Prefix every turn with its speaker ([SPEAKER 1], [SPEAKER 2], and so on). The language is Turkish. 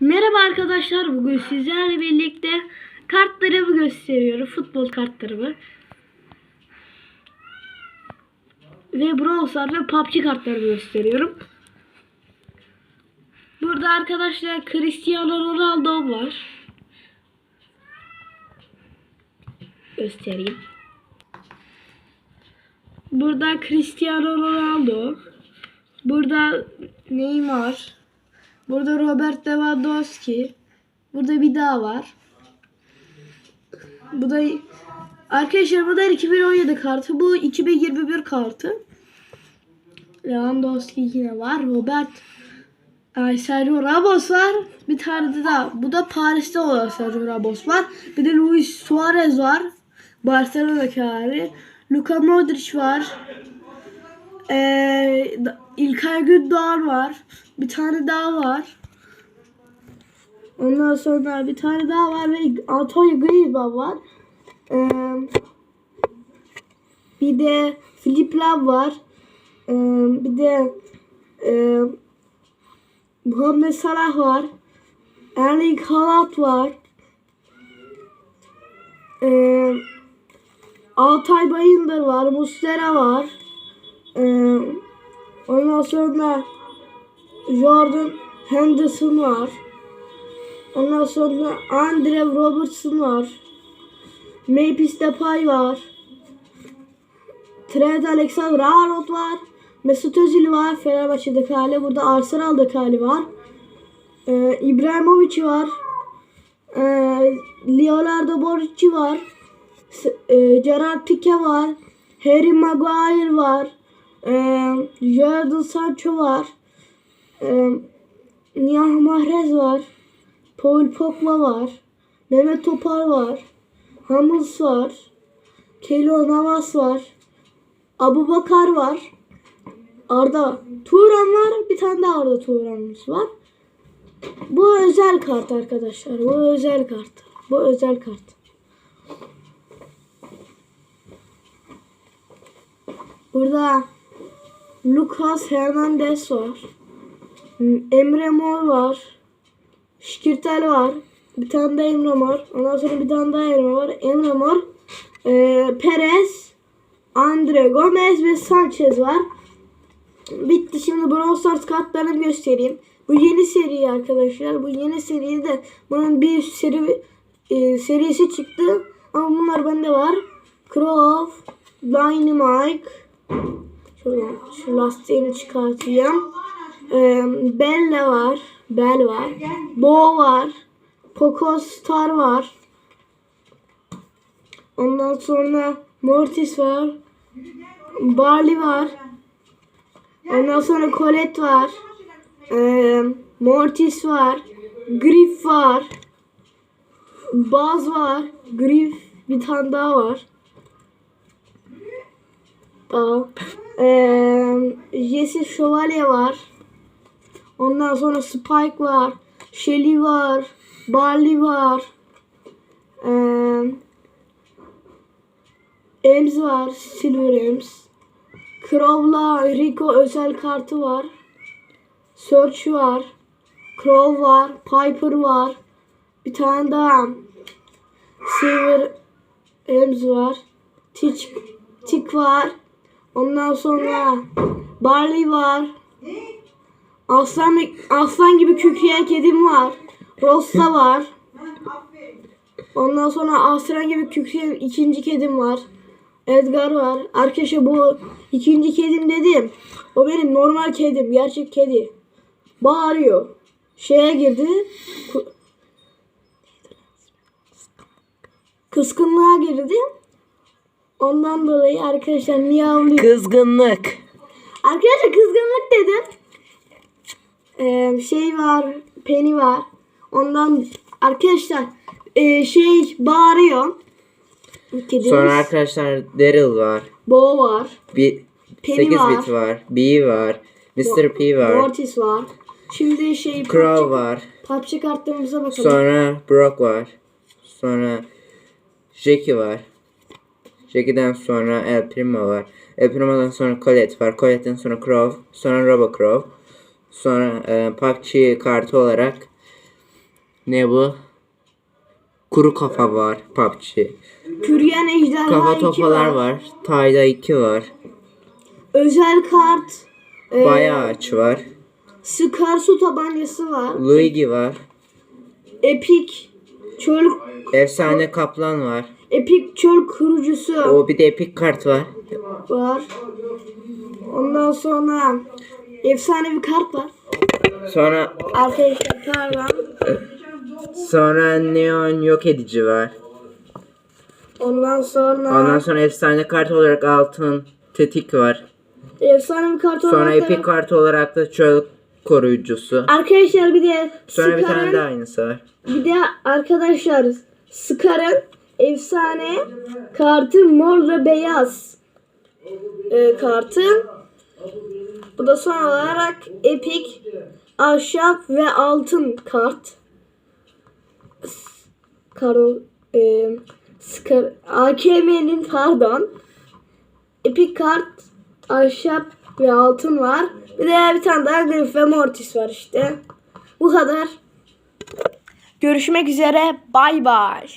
[SPEAKER 1] Merhaba arkadaşlar. Bugün sizlerle birlikte kartlarımı gösteriyorum. Futbol kartlarımı. Ve Brawl Stars ve PUBG kartlarımı gösteriyorum. Burada arkadaşlar Cristiano Ronaldo var. Göstereyim. Burada Cristiano Ronaldo. Burada Neymar. Burada Robert Lewandowski. Burada bir daha var. Bu da arkadaşlar bu da 2017 kartı. Bu 2021 kartı. Lewandowski yine var. Robert Ay, Sergio Ramos var. Bir tane de daha. Bu da Paris'te olan Sergio Ramos var. Bir de Luis Suarez var. Barcelona'daki hali. Luka Modric var. Ee, İlkay Gündoğan var. Bir tane daha var. Ondan sonra bir tane daha var ve Antonio Griezmann var. Ee, bir de Filip Lam var. Ee, bir de e, Muhammed Salah var. Erling Haaland var. Ee, Altay Bayındır var. Mustera var. Ee, ondan sonra Jordan Henderson var. Ondan sonra Andre Robertson var. Memphis Depay var. Trent Alexander-Arnold var. Mesut Özil var. Fenerbahçe'deki hali. Burada Arsenal'daki hali var. Ee, İbrahimovic var. Ee, Leonardo Bonucci var. E, Gerard Pique var. Harry Maguire var. Ee, Jadon Sancho var. Ee, Niyah Mahrez var. Paul Pogba var. Mehmet Topal var. Hamels var. Keylor Navas var. Abu Bakar var. Arda Turan var. Bir tane daha Arda Turan'ımız var. Bu özel kart arkadaşlar. Bu özel kart. Bu özel kart. Burada Lucas Hernandez var. Emre Mor var. Şikirtel var. Bir tane daha Emre Mor. Ondan sonra bir tane daha Emre var. Emre Mor. Ee, Perez. Andre Gomez ve Sanchez var. Bitti. Şimdi Brawl Stars kartlarını göstereyim. Bu yeni seri arkadaşlar. Bu yeni seride bunun bir seri e, serisi çıktı. Ama bunlar bende var. Crow, Dynamite, Şu lastiğini çıkartayım. Ee, Bella var. Bell var. Bo var. Poco Star var. Ondan sonra Mortis var. Barley var. Ondan sonra Colette var. Ee, Mortis var. Griff var. Buzz var. Griff bir tane daha var. Aa, eee Jesse Şövalye var. Ondan sonra Spike var. Shelly var. Barley var. Eee Ems var. Silver Ems. Crow'la Rico özel kartı var. Search var. Crow var. Piper var. Bir tane daha Silver Ems var. Tick, Tick var. Ondan sonra Barley var. Aslan aslan gibi kükreyen kedim var. Rosta var. Ondan sonra aslan gibi kükreyen ikinci kedim var. Edgar var. Arkadaşlar bu ikinci kedim dedim. O benim normal kedim. Gerçek kedi. Bağırıyor. Şeye girdi. Kıskınlığa girdi. Ondan dolayı arkadaşlar miyavlıyor.
[SPEAKER 2] Kızgınlık.
[SPEAKER 1] Arkadaşlar kızgınlık dedim. Ee, şey var, Penny var. Ondan arkadaşlar e, şey bağırıyor. Kedimiz.
[SPEAKER 2] Sonra arkadaşlar Daryl var.
[SPEAKER 1] Bo var.
[SPEAKER 2] Bir
[SPEAKER 1] Penny
[SPEAKER 2] 8
[SPEAKER 1] var.
[SPEAKER 2] bit var. B var. Mr. P var.
[SPEAKER 1] Mortis var. Şimdi şey
[SPEAKER 2] Crow
[SPEAKER 1] PUBG,
[SPEAKER 2] var.
[SPEAKER 1] PUBG kartlarımıza bakalım.
[SPEAKER 2] Sonra Brock var. Sonra Jackie var. Jackie'den sonra El Primo var. El Primo'dan sonra Colette var. Colette'den sonra Crow. Sonra Robo Crow. Sonra e, PUBG kartı olarak Ne bu? Kuru kafa var PUBG.
[SPEAKER 1] Küryen ejderha
[SPEAKER 2] Kafa
[SPEAKER 1] 2
[SPEAKER 2] topalar
[SPEAKER 1] var.
[SPEAKER 2] var. Tayda 2 var.
[SPEAKER 1] Özel kart. E,
[SPEAKER 2] Bayağı aç var.
[SPEAKER 1] Scar su tabancası var.
[SPEAKER 2] Luigi var.
[SPEAKER 1] Epic çöl
[SPEAKER 2] Efsane kaplan var.
[SPEAKER 1] Epic çöl kurucusu
[SPEAKER 2] O bir de epik kart var.
[SPEAKER 1] var. Ondan sonra efsane bir kart var.
[SPEAKER 2] Sonra
[SPEAKER 1] Arkadaşlar pardon.
[SPEAKER 2] sonra neon yok edici var.
[SPEAKER 1] Ondan sonra
[SPEAKER 2] Ondan sonra efsane kart olarak altın tetik var.
[SPEAKER 1] efsane bir kart
[SPEAKER 2] Sonra
[SPEAKER 1] olarak da-
[SPEAKER 2] epik kart olarak da çöl koruyucusu.
[SPEAKER 1] Arkadaşlar bir de
[SPEAKER 2] Sonra bir tane
[SPEAKER 1] Scar'ın
[SPEAKER 2] daha aynısı var.
[SPEAKER 1] bir de arkadaşlar Scar'ın efsane kartı mor ve beyaz e, kartı. Bu da son olarak Epic ahşap ve altın kart. Karo e, Scar AKM'nin pardon. Epic kart ahşap ve altın var. Bir de bir tane daha Griff ve Mortis var işte. Bu kadar. Görüşmek üzere. Bay bay.